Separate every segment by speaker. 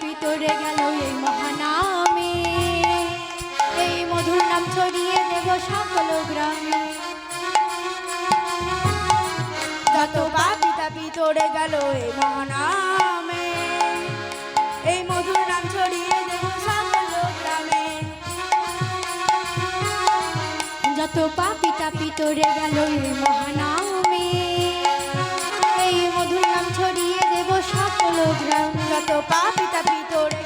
Speaker 1: পিতরে গেল এই মহানামে। এই মধুর নাম ছড়িয়ে দেব সকল গ্রামে।
Speaker 2: যত পাপি তাপি তোরে গেল এই মহানামে। এই মধুর নাম ছড়িয়ে দেব সকল গ্রামে।
Speaker 1: যত পাপি তাপি তোরে গেল এই মহানাম। যত
Speaker 2: পাপি তাপি তোড়ে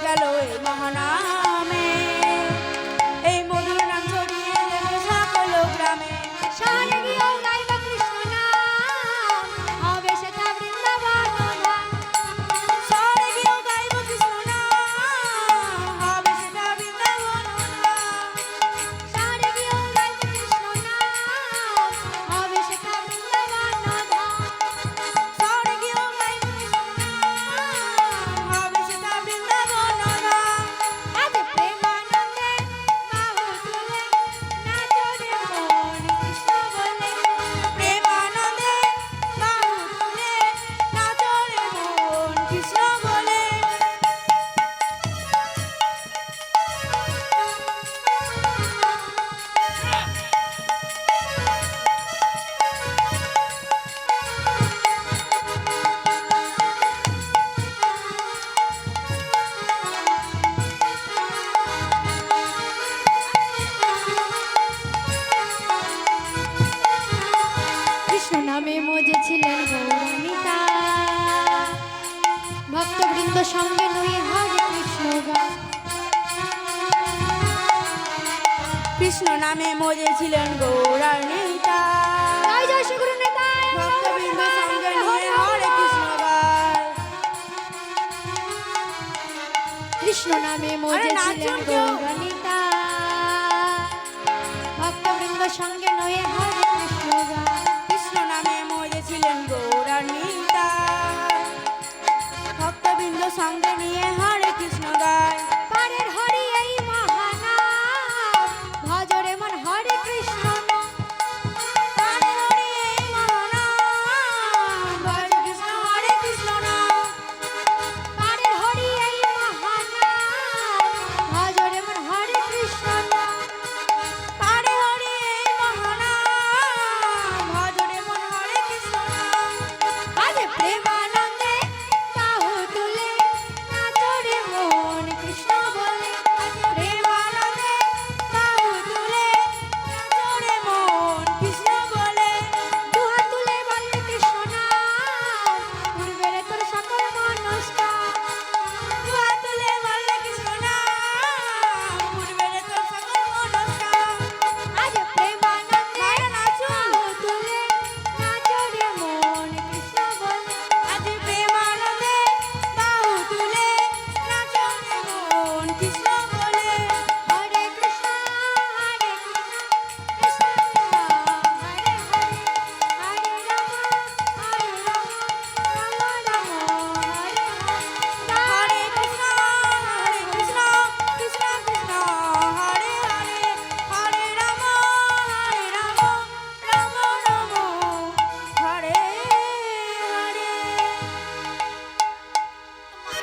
Speaker 2: কৃষ্ণ
Speaker 1: গান কৃষ্ণ নামে
Speaker 2: মজেছিলেন গৌরার নেতা। কৃষ্ণ
Speaker 1: কৃষ্ণ নামে মজেছিলেন
Speaker 2: গৌরার গৌরানিতা
Speaker 1: ভক্তবৃন্দ সঙ্গে নয়ে হরে